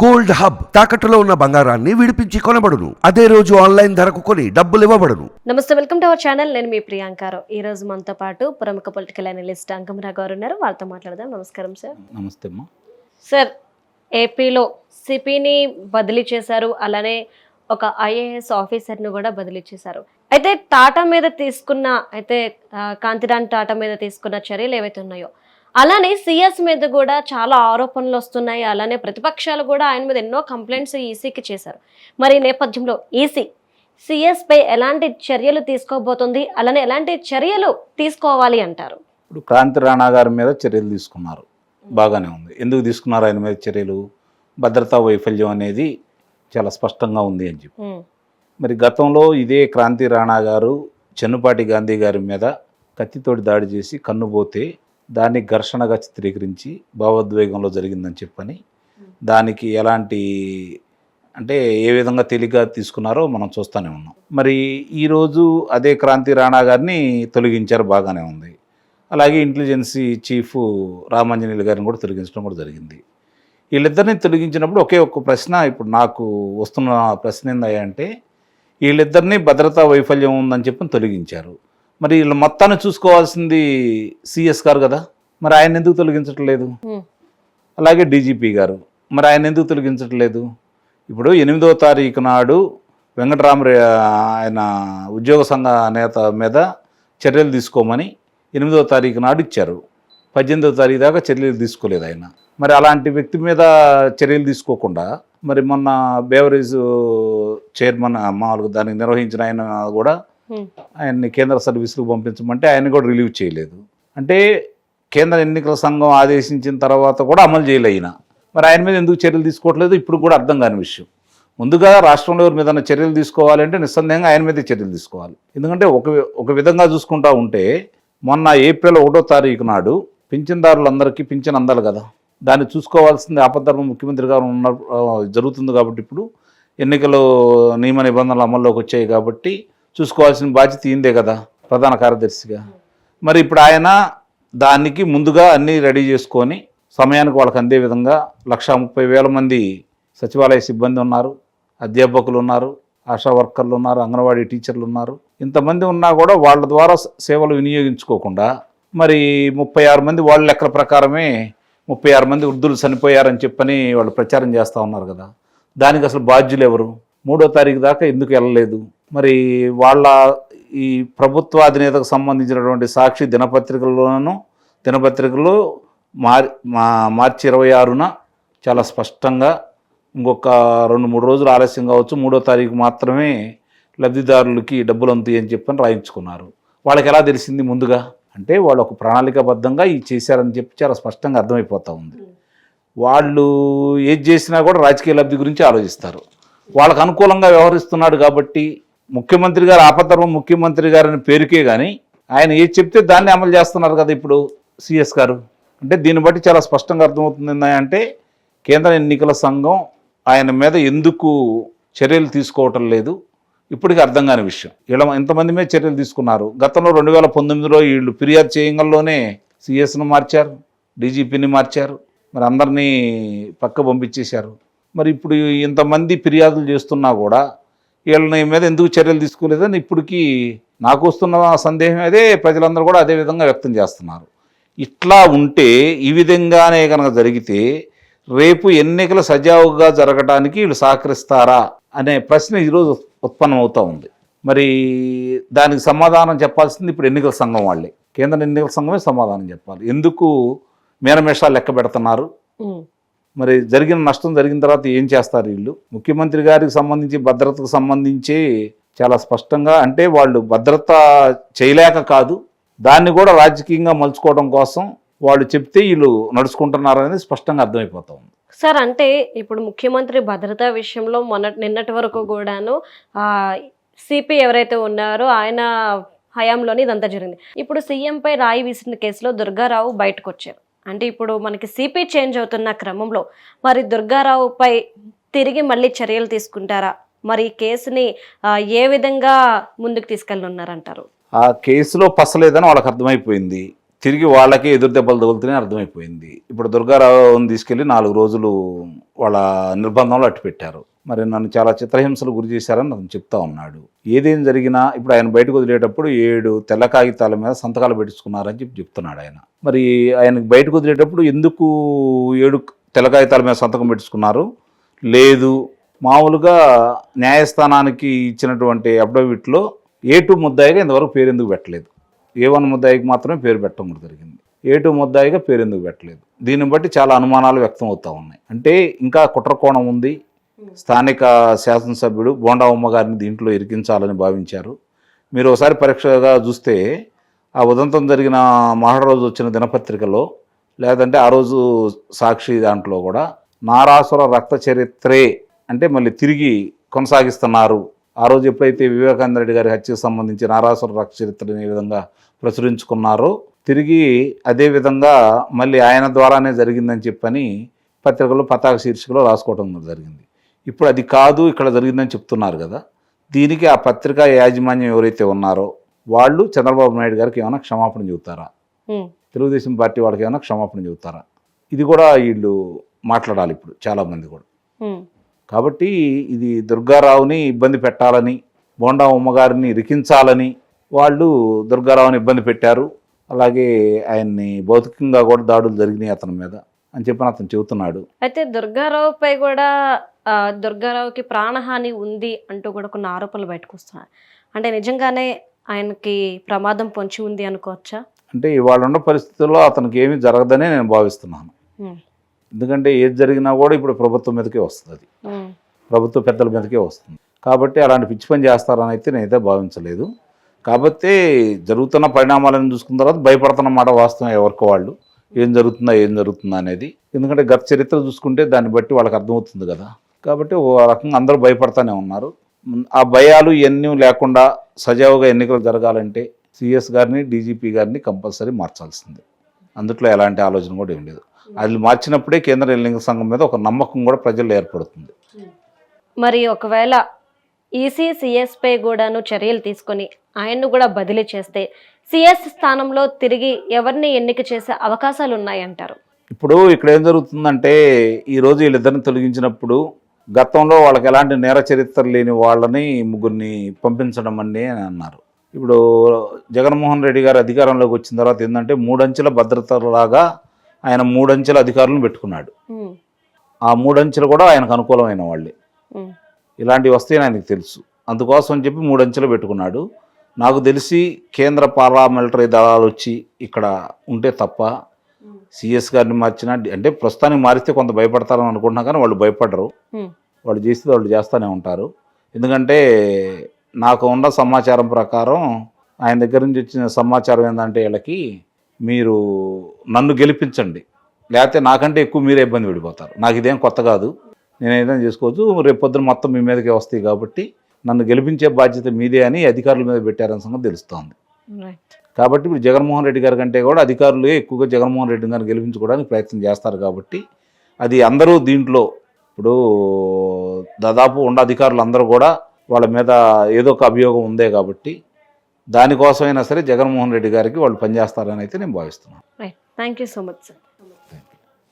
Gold hub తాకట్టులో ఉన్న బంగారాన్ని విడిపించి కొనబడును. అదే రోజు ఆన్లైన్ ధరకు కొని డబ్బులు ఇవ్వబడును. నమస్తే వెల్కమ్ టు అవర్ ఛానల్. నేను మీ ప్రియాంకారు ఈ రోజు మనతో పాటు ప్రముఖ పొలిటికల్ అనలిస్ట్ అంకమరా గారు ఉన్నారు. వాళ్ళతో మాట్లాడదాం. నమస్కారం సార్. నమస్తే అమ్మా. సార్ ఏపీలో సిపిని బదిలీ చేశారు. అలానే ఒక ఐఏఎస్ ఆఫీసర్ను కూడా బదిలీ చేశారు. అయితే టాటా మీద తీసుకున్న అయితే కాంతిరాన్ టాటా మీద తీసుకున్న చర్యలు ఏవైతే ఉన్నాయో అలానే సిఎస్ మీద కూడా చాలా ఆరోపణలు వస్తున్నాయి. అలానే ప్రతిపక్షాలు కూడా ఆయన మీద ఎన్నో కంప్లైంట్స్ ఈసీకి చేశారు. మరి నేపథ్యంలో ఈసీ సిఎస్ పై ఎలాంటి చర్యలు తీసుకోబోతుంది? అలానే ఎలాంటి చర్యలు తీసుకోవాలి అంటారు? ఇప్పుడు క్రాంతి రాణా గారి మీద చర్యలు తీసుకున్నారు. బాగానే ఉంది. ఎందుకు తీసుకున్నారు? ఆయన మీద చర్యలు? భద్రతా వైఫల్యం అనేది చాలా స్పష్టంగా ఉంది అని చెప్పి. మరి గతంలో ఇదే క్రాంతి రాణా గారు చెన్నుపాటి గాంధీ గారి మీద కత్తితోటి దాడి చేసి కన్నుపోతే దాన్ని ఘర్షణగా చిత్రీకరించి భావోద్వేగంలో జరిగిందని చెప్పని దానికి ఎలాంటి అంటే ఏ విధంగా తేలిగ్గా తీసుకున్నారో మనం చూస్తూనే ఉన్నాం. మరి ఈరోజు అదే క్రాంతి రాణా గారిని తొలగించారు బాగానే ఉంది. అలాగే ఇంటెలిజెన్సీ చీఫ్ రామాంజనేయులు గారిని కూడా తొలగించడం కూడా జరిగింది. వీళ్ళిద్దరిని తొలగించినప్పుడు ఒకే ఒక్క ప్రశ్న ఇప్పుడు నాకు వస్తున్న ప్రశ్న ఏందంటే వీళ్ళిద్దరిని భద్రతా వైఫల్యం ఉందని చెప్పి తొలగించారు. మరి వీళ్ళు మొత్తాన్ని చూసుకోవాల్సింది సిఎస్ గారు కదా. మరి ఆయన ఎందుకు తొలగించట్లేదు అలాగే డీజీపీ గారు. మరి ఆయన ఎందుకు తొలగించట్లేదు ఇప్పుడు ఎనిమిదో తారీఖు నాడు వెంకటరామరే ఆయన ఉద్యోగ సంఘ నేత మీద చర్యలు తీసుకోమని ఎనిమిదో తారీఖు నాడు ఇచ్చారు. పద్దెనిమిదో తారీఖు దాకా చర్యలు తీసుకోలేదు ఆయన. మరి అలాంటి వ్యక్తి మీద చర్యలు తీసుకోకుండా మరి మొన్న బేవరేజ్ చైర్మన్ మామూలుగా దానికి నిర్వహించిన ఆయన కూడా ఆయన్ని కేంద్ర సర్వీసులకు పంపించమంటే ఆయన కూడా రిలీవ్ చేయలేదు. అంటే కేంద్ర ఎన్నికల సంఘం ఆదేశించిన తర్వాత కూడా అమలు చేయలే మరి ఆయన మీద ఎందుకు చర్యలు తీసుకోవట్లేదు? ఇప్పుడు కూడా అర్థం కాని విషయం. ముందుగా రాష్ట్రంలో ఎవరి మీద చర్యలు తీసుకోవాలంటే నిస్సందేహంగా ఆయన మీదే చర్యలు తీసుకోవాలి. ఎందుకంటే ఒక ఒక విధంగా చూసుకుంటా ఉంటే మొన్న ఏప్రిల్ ఒకటో తారీఖు నాడు పింఛన్దారులందరికీ పింఛన్ అందాలి కదా. దాన్ని చూసుకోవాల్సింది ఆపద్ధర్మ ముఖ్యమంత్రి గారు ఉన్న జరుగుతుంది కాబట్టి ఇప్పుడు ఎన్నికలు నియమ నిబంధనలు అమల్లోకి వచ్చాయి కాబట్టి చూసుకోవాల్సిన బాధ్యత ఈందే కదా ప్రధాన కార్యదర్శిగా. మరి ఇప్పుడు ఆయన దానికి ముందుగా అన్నీ రెడీ చేసుకొని సమయానికి వాళ్ళకి అందే విధంగా లక్షా ముప్పై వేల మంది సచివాలయ సిబ్బంది ఉన్నారు అధ్యాపకులు ఉన్నారు ఆశా వర్కర్లు ఉన్నారు అంగన్వాడీ టీచర్లు ఉన్నారు. ఇంతమంది ఉన్నా కూడా వాళ్ళ ద్వారా సేవలు వినియోగించుకోకుండా మరి ముప్పై ఆరు మంది వాళ్ళ లెక్కల ప్రకారమే ముప్పై ఆరు మంది వృద్ధులు చనిపోయారని చెప్పని వాళ్ళు ప్రచారం చేస్తూ ఉన్నారు కదా. దానికి అసలు బాధ్యులు ఎవరు? మూడో తారీఖు దాకా ఎందుకు వెళ్ళలేదు? మరి వాళ్ళ ఈ ప్రభుత్వ అధినేతకు సంబంధించినటువంటి సాక్షి దినపత్రికల్లోనూ దినపత్రికలో మార్ మా మార్చి ఇరవై ఆరున చాలా స్పష్టంగా ఇంకొక రెండు మూడు రోజులు ఆలస్యం కావచ్చు మూడో తారీఖు మాత్రమే లబ్ధిదారులకి డబ్బులు అందుతాయి అని చెప్పని రాయించుకున్నారు. వాళ్ళకి ఎలా తెలిసింది ముందుగా? అంటే వాళ్ళు ఒక ప్రణాళికాబద్ధంగా ఇది చేశారని చెప్పి చాలా స్పష్టంగా అర్థమైపోతూ ఉంది. వాళ్ళు ఏది చేసినా కూడా రాజకీయ లబ్ధి గురించి ఆలోచిస్తారు. వాళ్ళకు అనుకూలంగా వ్యవహరిస్తున్నాడు కాబట్టి ముఖ్యమంత్రి గారు ఆపద్ధర్మ ముఖ్యమంత్రి గారని పేరుకే కానీ ఆయన ఏది చెప్తే దాన్ని అమలు చేస్తున్నారు కదా ఇప్పుడు సిఎస్ గారు. అంటే దీన్ని బట్టి చాలా స్పష్టంగా అర్థమవుతుంది అంటే కేంద్ర ఎన్నికల సంఘం ఆయన మీద ఎందుకు చర్యలు తీసుకోవటం లేదు. ఇప్పటికీ అర్థం కాని విషయం. ఇలా ఎంతమంది మీద చర్యలు తీసుకున్నారు. గతంలో రెండు వేల పంతొమ్మిదిలో వీళ్ళు ఫిర్యాదు చేయంగల్లోనే సిఎస్ను మార్చారు డీజీపీని మార్చారు మరి అందరినీ పక్క పంపించేశారు. మరి ఇప్పుడు ఇంతమంది ఫిర్యాదులు చేస్తున్నా కూడా వీళ్ళని మీద ఎందుకు చర్యలు తీసుకోలేదని ఇప్పటికీ నాకు వస్తున్న సందేహం అదే ప్రజలందరూ కూడా అదే విధంగా వ్యక్తం చేస్తున్నారు. ఇట్లా ఉంటే ఈ విధంగానే కనుక జరిగితే రేపు ఎన్నికలు సజావుగా జరగడానికి వీళ్ళు సహకరిస్తారా అనే ప్రశ్న ఈరోజు ఉత్పన్నమవుతూ ఉంది. మరి దానికి సమాధానం చెప్పాల్సింది ఇప్పుడు ఎన్నికల సంఘం వాళ్ళే. కేంద్ర ఎన్నికల సంఘమే సమాధానం చెప్పాలి. ఎందుకు మేనమేషాలు లెక్క పెడుతున్నారు? మరి జరిగిన నష్టం జరిగిన తర్వాత ఏం చేస్తారు వీళ్ళు? ముఖ్యమంత్రి గారికి సంబంధించి భద్రతకు సంబంధించి చాలా స్పష్టంగా అంటే వాళ్ళు భద్రత చేయలేక కాదు దాన్ని కూడా రాజకీయంగా మలుచుకోవడం కోసం వాళ్ళు చెప్తే వీళ్ళు నడుచుకుంటున్నారనేది స్పష్టంగా అర్థమైపోతా ఉంది. సార్ అంటే ఇప్పుడు ముఖ్యమంత్రి భద్రతా విషయంలో మొన్న నిన్నటి వరకు కూడాను సిపి ఎవరైతే ఉన్నారో ఆయన హయాంలోని ఇదంతా జరిగింది. ఇప్పుడు సీఎంపై రాయి వీసిన కేసులో దుర్గారావు బయటకు వచ్చారు అంటే ఇప్పుడు మనకి సిపి చేంజ్ అవుతున్న క్రమంలో మరి దుర్గారావుపై తిరిగి మళ్ళీ చర్యలు తీసుకుంటారా? మరి కేసుని ఏ విధంగా ముందుకు తీసుకెళ్ళనున్నారంటారు? ఆ కేసులో పసలేదని వాళ్ళకి అర్థమైపోయింది. తిరిగి వాళ్ళకి ఎదురు దెబ్బలు తగులుతూనే అర్థమైపోయింది. ఇప్పుడు దుర్గారావుని తీసుకెళ్ళి నాలుగు రోజులు వాళ్ళ నిర్బంధంలో అట్టు పెట్టారు. మరి నన్ను చాలా చిత్రహింసలు గురి చేశారని అతను చెప్తా ఉన్నాడు. ఏదేం జరిగినా ఇప్పుడు ఆయన బయటకు వదిలేటప్పుడు ఏడు తెల్ల కాగితాల మీద సంతకాలు పెట్టించుకున్నారని చెప్పి చెప్తున్నాడు ఆయన. మరి ఆయన బయటకు వదిలేటప్పుడు ఎందుకు ఏడు తెల్ల కాగితాల మీద సంతకం పెట్టించుకున్నారు? లేదు మామూలుగా న్యాయస్థానానికి ఇచ్చినటువంటి అఫిడవిట్లో ఏ టూ ముద్దాయిగా ఇంతవరకు పేరు ఎందుకు పెట్టలేదు. ఏ వన్ ముద్దాయికి మాత్రమే పేరు పెట్టడం కూడా జరిగింది. ఏ టూ ముద్దాయిగా పేరు ఎందుకు పెట్టలేదు. దీన్ని బట్టి చాలా అనుమానాలు వ్యక్తం అవుతూ ఉన్నాయి. అంటే ఇంకా కుట్రకోణం ఉంది. స్థానిక శాసనసభ్యుడు బోండా ఉమ్మగారిని దీంట్లో ఇరికించాలని భావించారు. మీరు ఒకసారి పరీక్షగా చూస్తే ఆ ఉదంతం జరిగిన మహాడ రోజు వచ్చిన దినపత్రికలో లేదంటే ఆ రోజు సాక్షి దాంట్లో కూడా నారాసుర రక్త చరిత్రే అంటే మళ్ళీ తిరిగి కొనసాగిస్తున్నారు. ఆ రోజు ఎప్పుడైతే వివేకానంద రెడ్డి గారి హత్యకు సంబంధించి నారాసుర రక్త చరిత్రని ఏ విధంగా ప్రచురించుకున్నారో తిరిగి అదే విధంగా మళ్ళీ ఆయన ద్వారానే జరిగిందని చెప్పని పత్రికలో పతాక శీర్షికలో రాసుకోవడం జరిగింది. ఇప్పుడు అది కాదు ఇక్కడ జరిగిందని చెప్తున్నారు కదా. దీనికి ఆ పత్రిక యాజమాన్యం ఎవరైతే ఉన్నారో వాళ్ళు చంద్రబాబు నాయుడు గారికి ఏమైనా క్షమాపణ చెబుతారా? తెలుగుదేశం పార్టీ వాళ్ళకి ఏమైనా క్షమాపణ చెబుతారా? ఇది కూడా వీళ్ళు మాట్లాడాలి ఇప్పుడు చాలామంది కూడా. కాబట్టి ఇది దుర్గారావుని ఇబ్బంది పెట్టాలని బోండా ఉమ్మగారిని రికించాలని వాళ్ళు దుర్గారావుని ఇబ్బంది పెట్టారు. అలాగే ఆయన్ని భౌతికంగా కూడా దాడులు జరిగినాయి అతని మీద అని చెప్పని అతను చెబుతున్నాడు. అయితే దుర్గారావుపై కూడా దుర్గారావుకి ప్రాణహాని ఉంది అంటూ కూడా కొన్ని ఆరోపణలు బయటకు వస్తున్నాయి. అంటే నిజంగానే ఆయనకి ప్రమాదం పొంచి ఉంది అనుకోవచ్చా? అంటే ఇవాళ ఉన్న పరిస్థితుల్లో అతనికి ఏమీ జరగదనే నేను భావిస్తున్నాను. ఎందుకంటే ఏది జరిగినా కూడా ఇప్పుడు ప్రభుత్వం మీదకే వస్తుంది అది. ప్రభుత్వ పెద్దల మీదకే వస్తుంది. కాబట్టి అలాంటి పిచ్చి పని చేస్తారని అయితే నేనైతే భావించలేదు. కాబట్టి జరుగుతున్న పరిణామాలను చూసుకున్న తర్వాత భయపడుతున్న మాట వాస్తవం ఎవరికి వాళ్ళు. ఏం జరుగుతుందా ఏం జరుగుతుందా అనేది. ఎందుకంటే గత చరిత్ర చూసుకుంటే దాన్ని బట్టి వాళ్ళకి అర్థమవుతుంది కదా. కాబట్టి ఓ రకంగా అందరూ భయపడతానే ఉన్నారు. ఆ భయాలు ఇవన్నీ లేకుండా సజావుగా ఎన్నికలు జరగాలంటే సిఎస్ గారిని డీజీపీ గారిని కంపల్సరీ మార్చాల్సిందే. అందుట్లో ఎలాంటి ఆలోచన కూడా ఏం లేదు. అది మార్చినప్పుడే కేంద్ర ఎన్నికల సంఘం మీద ఒక నమ్మకం కూడా ప్రజల్లో ఏర్పడుతుంది. మరి ఒకవేళ ఈసీ సిఎస్ పై కూడాను చర్యలు తీసుకొని ఆయన్ను కూడా బదిలీ చేస్తే సిఎస్ స్థానంలో తిరిగి ఎవరిని ఎన్నిక చేసే అవకాశాలు ఉన్నాయంటారు ఇప్పుడు ఇక్కడ ఏం జరుగుతుందంటే ఈ రోజు వీళ్ళిద్దరిని తొలగించినప్పుడు గతంలో వాళ్ళకి ఎలాంటి నేర చరిత్ర లేని వాళ్ళని ముగ్గురిని పంపించడం అండి అని అన్నారు. ఇప్పుడు జగన్మోహన్ రెడ్డి గారు అధికారంలోకి వచ్చిన తర్వాత ఏంటంటే మూడంచెల భద్రతలాగా ఆయన మూడంచెల అధికారులను పెట్టుకున్నాడు. ఆ మూడంచెలు కూడా ఆయనకు అనుకూలమైన వాళ్ళే. ఇలాంటివి వస్తాయని ఆయనకు తెలుసు. అందుకోసం చెప్పి మూడంచెలు పెట్టుకున్నాడు. నాకు తెలిసి కేంద్ర పారామిలిటరీ దళాలు వచ్చి ఇక్కడ ఉంటే తప్ప సిఎస్ గారిని మార్చినా అంటే ప్రస్తుతానికి మారిస్తే కొంత భయపడతారని అనుకుంటున్నా కానీ వాళ్ళు భయపడరు. వాళ్ళు చేస్తే వాళ్ళు చేస్తూనే ఉంటారు. ఎందుకంటే నాకు ఉన్న సమాచారం ప్రకారం ఆయన దగ్గర నుంచి వచ్చిన సమాచారం ఏంటంటే వీళ్ళకి మీరు నన్ను గెలిపించండి. లేకపోతే నాకంటే ఎక్కువ మీరే ఇబ్బంది పడిపోతారు. నాకు ఇదేం కొత్త కాదు. నేను ఏదైనా చేసుకోవచ్చు. రేపు పొద్దున మొత్తం మీ మీదకే వస్తాయి కాబట్టి నన్ను గెలిపించే బాధ్యత మీదే అని అధికారుల మీద పెట్టారని సంగతి తెలుస్తోంది. కాబట్టి ఇప్పుడు జగన్మోహన్ రెడ్డి గారి కంటే కూడా అధికారులే ఎక్కువగా జగన్మోహన్ రెడ్డి గారిని గెలిపించుకోవడానికి ప్రయత్నం చేస్తారు కాబట్టి అది అందరూ దీంట్లో ఇప్పుడు దాదాపు ఉన్న అధికారులు అందరూ కూడా వాళ్ళ మీద ఏదో ఒక అభియోగం ఉందే కాబట్టి దానికోసమైనా సరే జగన్మోహన్ రెడ్డి గారికి వాళ్ళు పనిచేస్తారని అయితే నేను భావిస్తున్నాను. Thank you so much sir